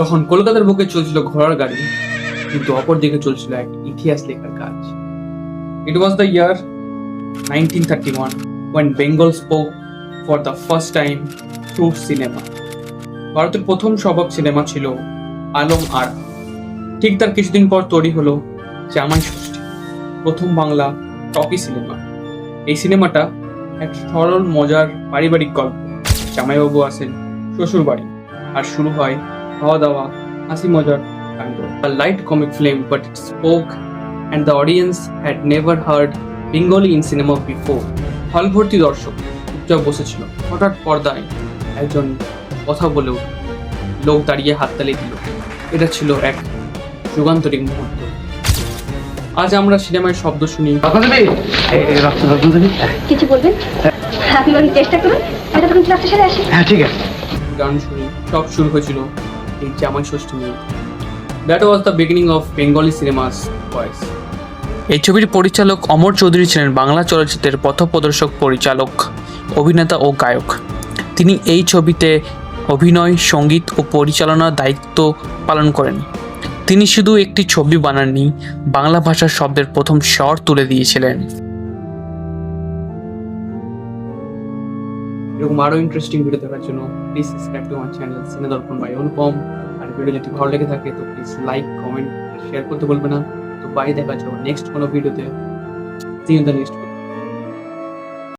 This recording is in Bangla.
তখন কলকাতার বুকে চলছিল ঘোড়ার গাড়ি, কিন্তু অপরদিকে চলছিল এক ইতিহাস লেখার কাজ। It was the year nineteen thirty one when Bengal spoke for the first time through cinema ভারতের প্রথম সবক সিনেমা ছিল আলম আর। ঠিক তার কিছুদিন পর তৈরি হলো জামাই ষষ্ঠী, প্রথম বাংলা টকি সিনেমা এই সিনেমাটা এক সরল, মজার, পারিবারিক গল্প। জামাইবাবু আসেন শ্বশুর বাড়ি আর শুরু হয় খাওয়া দাওয়া হাসি মজার কাণ্ড A light comic film but it spoke and the audience had never heard Bengali in cinema before. হল ভর্তি দর্শক চুপচাপ বসেছিল। হঠাৎ পর্দায় একজন কথা বলে উঠল। লোক দাঁড়িয়ে হাততালি দিল। এটা ছিল এক যুগান্তরিক মুহূর্ত। আজ আমরা সিনেমায় শব্দ শুনি। কিছু বলবেন? আপনি বরং চেষ্টা করুন। এটা তখন ক্লাসের সাথে আসি। হ্যাঁ ঠিক আছে। গান শুনি সব শুরু হয়েছিল এই Jamai Sashthi that was the beginning of Bengali cinema's voice এই ছবির পরিচালক অমর চৌধুরী ছিলেন বাংলা চলচ্চিত্রের পথপ্রদর্শক পরিচালক, অভিনেতা ও গায়ক। তিনি এই ছবিতে অভিনয়, সংগীত ও পরিচালনার দায়িত্ব পালন করেন। তিনি শুধু একটি ছবি বানাননি, বাংলা ভাষার শব্দের প্রথম স্বর তুলে দিয়েছিলেন। এরকম আরও ইন্টারেস্টিং ভিডিও দেখার জন্য প্লিজ সাবস্ক্রাইব টু আমার চ্যানেল সিনে Darpan by Anupam R video যদি ভালো লেগে থাকে, তো প্লিজ লাইক কমেন্ট শেয়ার করতে বলবে না। তো বাই দেখা যাবে নেক্সট কোনো ভিডিওতে সি ইন দ্য নেক্সট